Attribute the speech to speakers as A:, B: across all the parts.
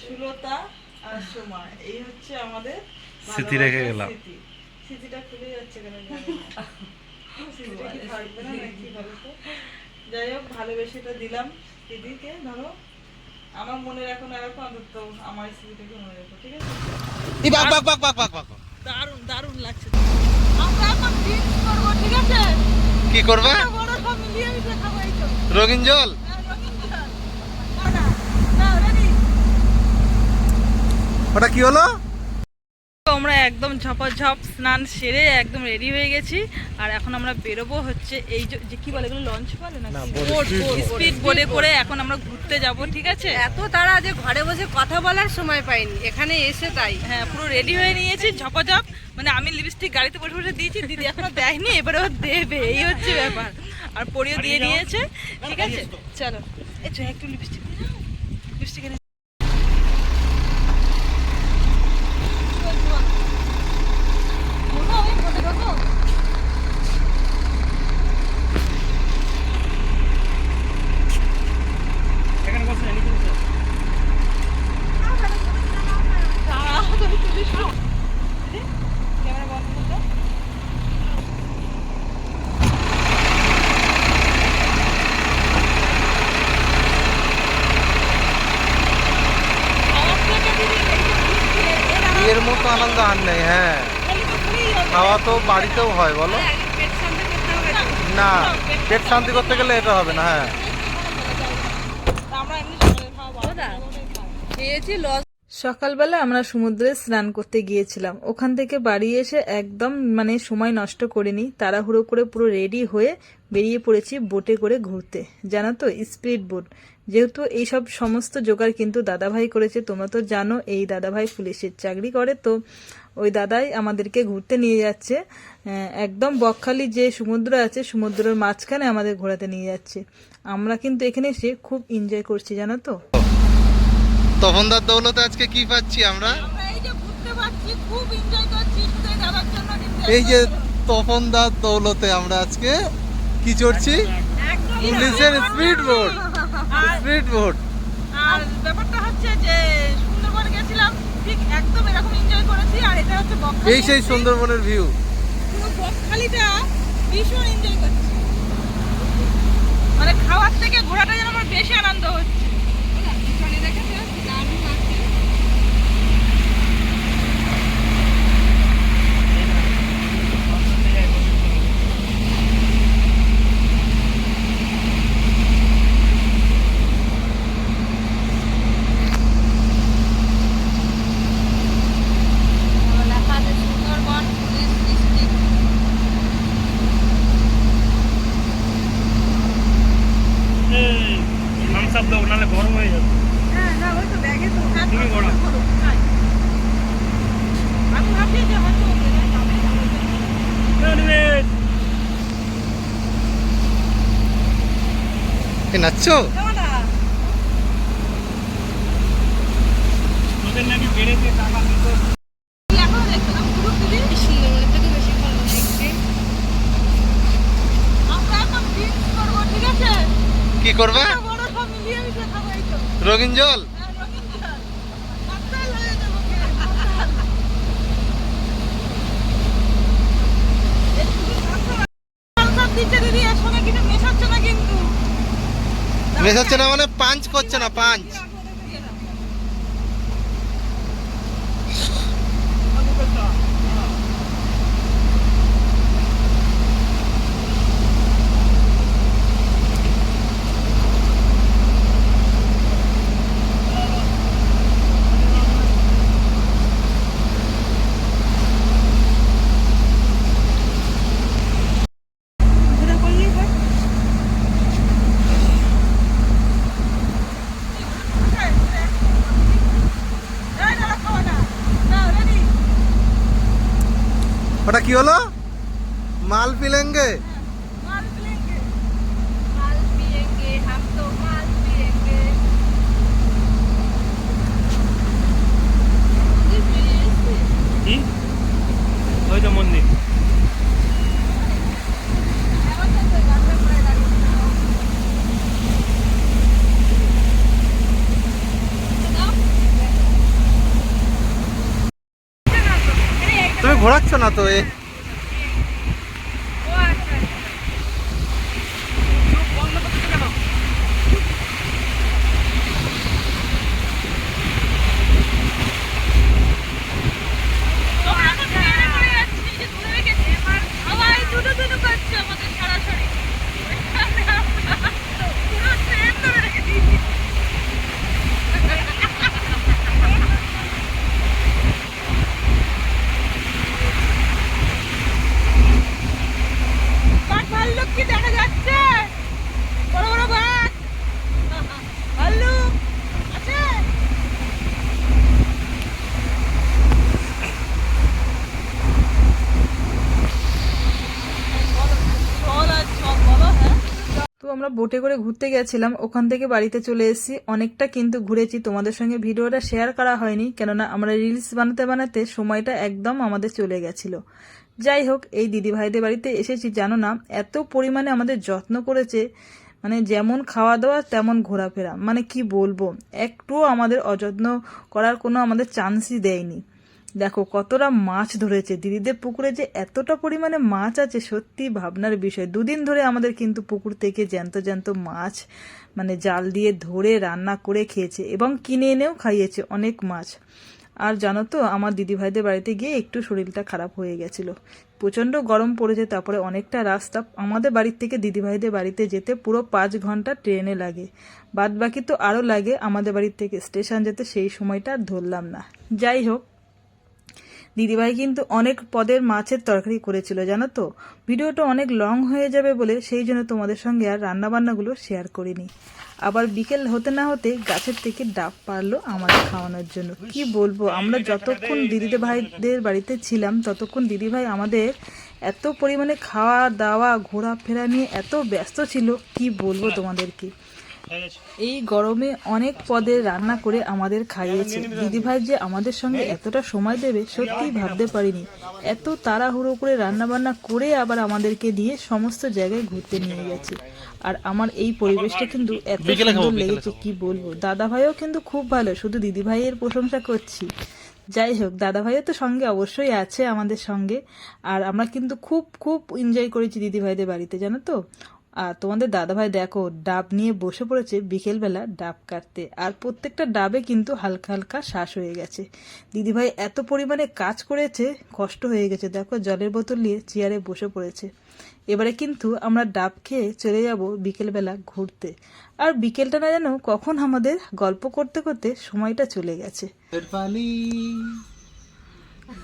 A: সুলতা আর সময় এই হচ্ছে আমাদের
B: স্মৃতি রেখে গেলাম।
A: স্মৃতি। স্মৃতিটা খুলে যাচ্ছে কেন জানি। স্মৃতিটা কি থাকবে না নাকি বলো তো? যাই হোক ভালোবেসেটা দিলাম দিদিকে ধরো। আমার মনে রাখো না রাখো অন্তত আমার স্মৃতিটাকে মনে রাখো ঠিক আছে?
B: এই বাক বাক বাক বাক বাক বাক
A: দারুণ দারুণ লাগছে। আমরা এখন ড্রিঙ্কস করব ঠিক আছে?
B: কি করবে?
A: বড় সব মিলিয়ে মিশে খাব এই তো
B: রঙিন জল
A: হ্যাঁ, রঙিন জল। না, না, ready?
B: ওটা কি হলো?
A: আমরা একদম ঝপাঝপ স্নান সেরে একদম রেডি হয়ে গেছি। আর এখন আমরা বেরোবো হচ্ছে এই যে কি বলে এগুলো লঞ্চ বলে না? স্পিড বোর্ডে করে এখন আমরা ঘুরতে যাব ঠিক আছে?
C: এত তারা যে ঘরে বসে কথা বলার সময় পাইনি এখানে এসে তাই।
A: হ্যাঁ পুরো রেডি হয়ে নিয়েছি ঝপাঝপ। মানে আমি লিপস্টিক গাড়িতে বসে বসে দিয়েছি দিদি এখনও দেয়নি এবারে ও দেবে এই হচ্ছে ব্যাপার। আর পরিও দিয়ে নিয়েছে ঠিক আছে? চলো এই একটু লিপস্টিক লিপস্টিক এনে
B: এর মতো আনন্দ আর নেই হ্যাঁ। খাওয়া তো বাড়িতেও হয় বলো। না পেট শান্তি করতে গেলে এটা হবে না হ্যাঁ।
A: আমরা এমনি সকালে খাওয়া
C: ওরা খেয়েছি লস
A: সকালবেলা আমরা সমুদ্রে স্নান করতে গিয়েছিলাম। ওখান থেকে বাড়ি এসে একদম মানে সময় নষ্ট করিনি। তাড়াহুড়ো করে পুরো রেডি হয়ে বেরিয়ে পড়েছি বোটে করে ঘুরতে। জানো তো, স্পিড বোট। যেহেতু এইসব সমস্ত জোগাড় কিন্তু দাদাভাই করেছে, তোমরা তো জানো, এই দাদাভাই পুলিশের চাকরি করে, তো ওই দাদাই আমাদেরকে ঘুরতে নিয়ে যাচ্ছে। একদম বকখালি যে সমুদ্র আছে, সমুদ্রের মাঝখানে আমাদের ঘোরাতে নিয়ে যাচ্ছে। আমরা কিন্তু এখানে এসে খুব এনজয় করছি, জানো তো?
B: তপনদার দৌলতে আজকে কি পাচ্ছি আমরা?
A: এই যে
B: তপনদার দৌলতে আমরা আজকে কি চড়ছি? পুলিশের স্পিড বোট স্পিড বোট
A: আর ব্যাপারটা হচ্ছে যে সুন্দরবন গেছিলাম ঠিক একদম এরকম এনজয় করেছি আর এটা হচ্ছে বকখালি।
B: এই সেই সুন্দরবনের ভিউ
A: পুরো বকখালিটা ভীষণ এনজয় করছি। মানে খাওয়ার থেকে ঘোরাটা যেন আমার বেশি আনন্দ হচ্ছে সুন্দরবন পুলিশ ডিস্ট্রিক্ট
D: থামস দাও নাহলে গরম হয়ে যাবে
A: হ্যাঁ না ওই তো ব্যাগে তো হ্যাঁ,
D: তুমি
A: তো,
D: করো।
A: করো, তাই। আমি ভাবছি যে হয়তো ওরা যাবে, যাবে।
B: এ নাচছো
A: কেমনটা?
D: তোদের নাকি বেড়েছে টাকা দিতে
A: কি এখনও দেখছ না? পুরো দিদি?
C: সুন্দরবনের থেকে বেশি ভালো লাগছে
A: আমরা এখন drinks করব, ঠিক আছে?
B: কি করবে
A: ছোট বড় সব মিলিয়ে মিশিয়ে খাব কি তো।
B: রঙিন জল
A: হ্যাঁ, রঙিন জল। কাকতাল হয়ে যাব খেয়ে, কাকতাল। এই শুধু কাকতাল। কাকতাল দিচ্ছে দিদি, এর সঙ্গে কিছু মেশাচ্ছে না কিন্তু।
B: মেশাচ্ছে না মানে পাঞ্চ করছে না পাঞ্চ
A: এই দাঁড়া, খাওয়া না। নাও, ready?
B: ওটা কি হলো? মাল পিলেঙ্গে
A: মাল পিলেंगे।
C: মাল পিয়েঙ্গে হাম মাল পিয়েঙ্গে
D: ওই তো মন্দির।
B: ঘোরাচ্ছ না তো এ
C: ও আচ্ছা ভাল্লুক কি দেখা যাচ্ছে বড় বড় বাঘ ভাল্লুক আছে চল আর চল বলো হ্যাঁ
A: তো আমরা বোটে করে ঘুরতে গেছিলাম, ওখান থেকে বাড়িতে চলে এসেছি। অনেকটা কিন্তু ঘুরেছি, তোমাদের সঙ্গে ভিডিওটা শেয়ার করা হয়নি, কেননা আমরা রিলস বানাতে বানাতে সময়টা একদম আমাদের চলে গেছিল। যাই হোক, এই দিদি ভাইদের বাড়িতে এসেছি, জানো না, এত পরিমাণে আমাদের যত্ন করেছে মানে যেমন খাওয়া দাওয়া, তেমন ঘোরাফেরা। মানে কি বলব, একটুও আমাদের অযত্ন করার কোনো আমাদের চান্সই দেয়নি। দেখো, কতটা মাছ ধরেছে। দিদিদের পুকুরে যে এতটা পরিমাণে মাছ আছে, সত্যি ভাবনার বিষয়। দুদিন ধরে আমাদের কিন্তু পুকুর থেকে জ্যান্ত জ্যান্ত মাছ মানে জাল দিয়ে ধরে রান্না করে খেয়েছে এবং কিনে এনেও খাইয়েছে অনেক মাছ। আর জানো তো, আমার দিদি ভাইদের বাড়িতে গিয়ে একটু শরীরটা খারাপ হয়ে গেছিল। প্রচণ্ড গরম পড়েছে, তারপরে অনেকটা রাস্তা। আমাদের বাড়ির থেকে দিদি ভাইদের বাড়িতে যেতে পুরো পাঁচ ঘণ্টা ট্রেনে লাগে। বাদ বাকি তো আরও লাগে, আমাদের বাড়ির থেকে স্টেশন যেতে সেই সময়টা আর ধরলাম না। যাই হোক দিদিভাই কিন্তু অনেক পদের মাছের তরকারি করেছিল, জানো তো? ভিডিওটা অনেক লং হয়ে যাবে বলে সেই জন্য তোমাদের সঙ্গে আর রান্নাবান্নাগুলো শেয়ার করিনি। আবার বিকেল হতে না হতে গাছের থেকে ডাব পারল আমাদের খাওয়ানোর জন্য। কি বলব, আমরা যতক্ষণ দিদিদের ভাইদের বাড়িতে ছিলাম, ততক্ষণ দিদিভাই আমাদের এত পরিমাণে খাওয়া দাওয়া ঘোরাফেরা নিয়ে এত ব্যস্ত ছিল, কি বলব তোমাদেরকে? এই গরমে অনেক পদের রান্না করে আমাদের খাইয়েছে। দিদিভাই যে আমাদের সঙ্গে এতটা সময় দেবে সত্যিই ভাবতে পারিনি। এত তাড়াহুড়ো করে রান্না বান্না করে আবার আমাদেরকে দিয়ে সমস্ত জায়গায় ঘুরতে নিয়ে গেছে। আর আমার এই পরিবেশটা কিন্তু এত সুন্দর লেগেছে কি বলব? দাদা ভাইও কিন্তু খুব ভালো শুধু দিদি ভাইয়ের প্রশংসা করছি। যাই হোক দাদা ভাইও তো সঙ্গে অবশ্যই আছে আমাদের সঙ্গে। আর আমরা কিন্তু খুব খুব এনজয় করেছি দিদি ভাইদের বাড়িতে জানো তো? আর তোমাদের দাদাভাই দেখো, ডাব নিয়ে বসে পড়েছে বিকেলবেলা ডাব কাটতে। আর প্রত্যেকটা ডাবে কিন্তু হালকা হালকা শ্বাস হয়ে গেছে। দিদিভাই এত পরিমাণে কাজ করেছে, কষ্ট হয়ে গেছে। দেখো, জলের বোতল নিয়ে চেয়ারে বসে পড়েছে। এবারে কিন্তু আমরা ডাব খেয়ে চলে যাব বিকেলবেলা ঘুরতে। আর বিকেলটা না যেন কখন আমাদের গল্প করতে করতে সময়টা চলে গেছে।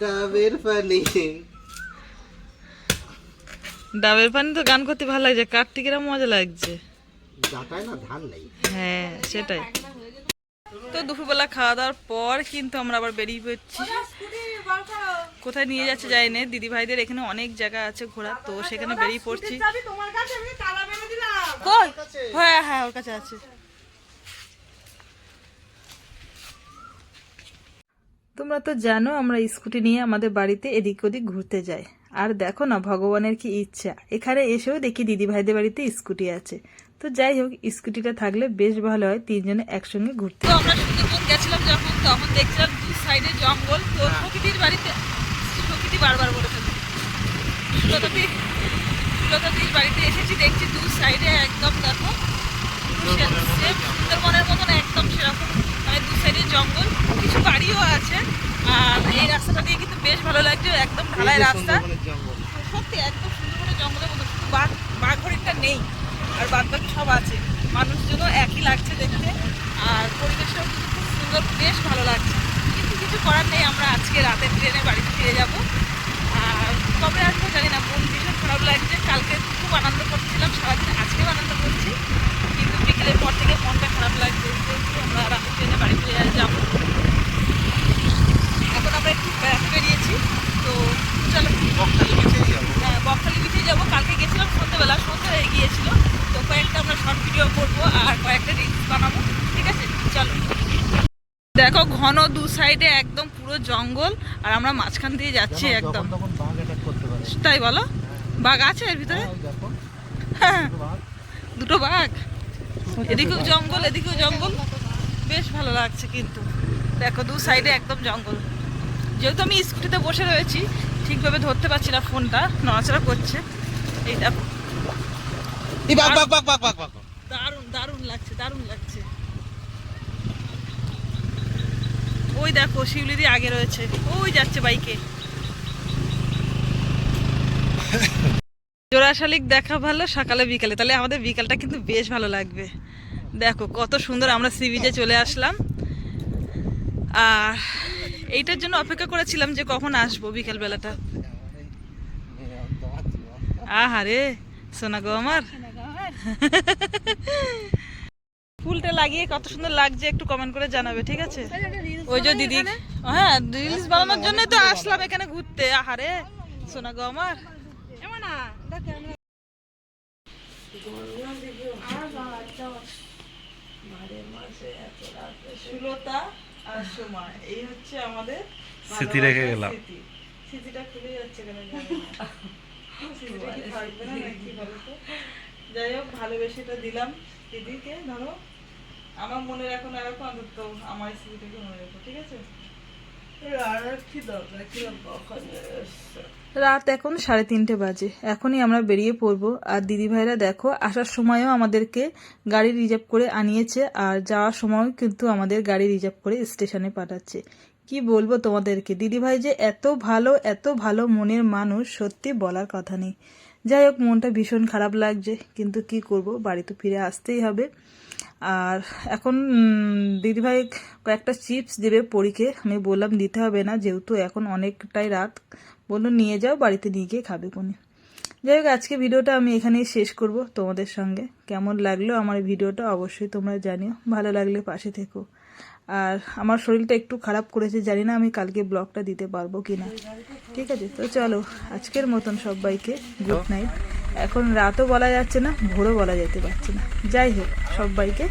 B: ডাবের পানি ডাবের পানি
A: তো গান করতে ভালো লাগছে কার্তিকেরা মজা লাগছে।
B: ডাটায় না ধান নেই
A: হ্যাঁ সেটাই। তো দুপুরবেলা খাওয়া দাওয়ার পর কিন্তু আমরা আবার বেরিয়ে পড়ছি। কোথায় নিয়ে যাচ্ছে যাই না দিদি ভাইদের এখানে অনেক জায়গা আছে ঘোরা তো সেখানে বেরিয়ে পড়ছি।
C: তোমার কাছে। আমি তালা মেরে দিলাম
A: কই হ্যাঁ হ্যাঁ ওর কাছে আছে। তোমরা তো জানো আমরা স্কুটি নিয়ে আমাদের বাড়িতে এদিক ওদিক ঘুরতে যাই। আর দেখো না ভগবানের কি ইচ্ছা। এখানে এসেও দেখি দিদি ভাইদের বাড়িতে স্কুটি আছে। তো যাই হোক স্কুটিটা থাকলে বেশ ভালো হয় তিনজনে একসঙ্গে ঘুরতে। আমরা সুন্দরবন গেছিলাম যখন তখন দেখছিলাম দু সাইডে জঙ্গল। তো প্রকৃতির বাড়িতে প্রকৃতি বারবার বলে ফেলছে সুলতাদি সুলতাদির বাড়িতে এসেছি দেখছি দু সাইডে একদম দেখো সুন্দরবনের মতন একদম। সেরকম। মানে দু সাইডে জঙ্গল কিছু বাড়িও আছে। আর এই রাস্তাটা দিয়ে কিন্তু বেশ ভালো লাগছে একদম ঢালাই রাস্তা সত্যি একদম সুন্দরবনের জঙ্গলের মতো শুধু বাঘ বাঘ হরিণটা নেই আর বাদ বাকি সব আছে। মানুষজনও একই লাগছে দেখতে, আর পরিবেশটাও খুব সুন্দর, বেশ ভালো লাগছে। কিন্তু কিছু করার নেই, আমরা আজকে রাতের ট্রেনে বাড়িতে ফিরে যাব। আর কবে আসব জানি না, মন ভীষণ খারাপ লাগছে। কালকে খুব আনন্দ করছিলাম, সারাদিন আজকেও আনন্দ করছি। কিন্তু বিকেলের পর থেকে মনটা খারাপ লাগছে। আমরা রাতের ট্রেনে বাড়ি ফিরে যাব এখন আমরা একটু বেড়াতে বেরিয়েছি তো চলো
B: বকখালি বিচেই যাব
A: হ্যাঁ বকখালি বিচে যাব কালকে গেছিলাম সন্ধ্যেবেলা সন্ধ্যে হয়ে গিয়েছিল তো কয়েকটা আমরা শর্ট ভিডিও করব আর কয়েকটা রিলস বানাবো ঠিক আছে চলো দেখো ঘন দু সাইডে একদম পুরো জঙ্গল আর আমরা মাঝখান দিয়ে যাচ্ছি একদম।
B: তখন বাঘ অ্যাটাক করতে পারে।
A: তাই বলো? বাঘ আছে এর ভিতরে?
B: হ্যাঁ, দেখো।
A: হ্যাঁ
B: বাঘ।
A: দুটো বাঘ? এদিকেও জঙ্গল এদিকেও জঙ্গল। বেশ ভালো লাগছে কিন্তু। দেখো দু সাইডে একদম জঙ্গল। যেহেতু আমি স্কুটিতে বসে রয়েছি ঠিকভাবে ধরতে পারছি না ফোনটা নড়াচড়া করছে। এই দেখো। দারুণ দারুণ লাগছে দারুণ লাগছে। ওই দেখো শিউলিদি আগে রয়েছে। ওই যাচ্ছে বাইকে। জোড়া শালিক দেখা ভালো সকালে বিকালে। তাহলে আমাদের বিকালটা কিন্তু বেশ ভালো লাগবে। দেখো কত সুন্দর আমরা সি বিচে চলে আসলাম। আর এইটার জন্য অপেক্ষা করেছিলাম যে কখন আসব বিকেল বেলাটা আহারে সোনা গো আমার। ফুলটা লাগিয়ে কত সুন্দর লাগছে একটু কমেন্ট করে জানাবে ঠিক আছে? ওই যে দিদি। হ্যাঁ রিলস বানানোর জন্য তো আসলাম এখানে ঘুরতে। আহারে সোনা গো আমার। সুলতা আর সময় এই হচ্ছে আমাদের
B: স্মৃতি রেখে গেলাম।
A: স্মৃতিটা খুলে যাচ্ছে কেন না। স্মৃতিটা কি থাকবে না নাকি বলো যাই হোক ভালোবেসেটা দিলাম। দিদিকে ধরো। আমার মনে রাখো না রাখো অন্তত আমার স্মৃতিটাকে মনে রাখো ঠিক আছে? রাত এখন সাড়ে তিনটে বাজে এখনই আমরা বেরিয়ে পড়ব। আর দিদি ভাইরা দেখো আসার সময়ও আমাদেরকে গাড়ি রিজার্ভ করে আনিয়েছে আর যাওয়ার সময়ও কিন্তু আমাদের গাড়ি রিজার্ভ করে স্টেশনে পাঠাচ্ছে। কি বলব তোমাদেরকে? দিদি ভাই যে এত ভালো এত ভালো মনের মানুষ সত্যি বলার কথা নেই। যাই হোক মনটা ভীষণ খারাপ লাগছে কিন্তু কি করব? বাড়ি তো ফিরে আসতেই হবে। আর এখন দিদিভাই কয়েকটা চিপস দেবে পরীকে। আমি বললাম, দিতে হবে না, যেহেতু এখন অনেকটাই রাত। বলল, নিয়ে যাও, বাড়িতে নিয়ে গিয়ে খাবে কোনে যাই হোক, আজকে ভিডিওটা আমি এখানেই শেষ করব তোমাদের সঙ্গে। কেমন লাগল আমার ভিডিওটা অবশ্যই তোমরা জানিও। ভালো লাগলে পাশে থেকো। আর আমার শরীরটা একটু খারাপ করেছে, জানি না আমি কালকে ব্লগটা দিতে পারব কি না ঠিক আছে, তো চলো, আজকের মতন সবাইকে গুড নাইট এখন রাতও বলা যাচ্ছে না, ভোরও বলা যেতে পারছে না। যাই হোক, সবাইকে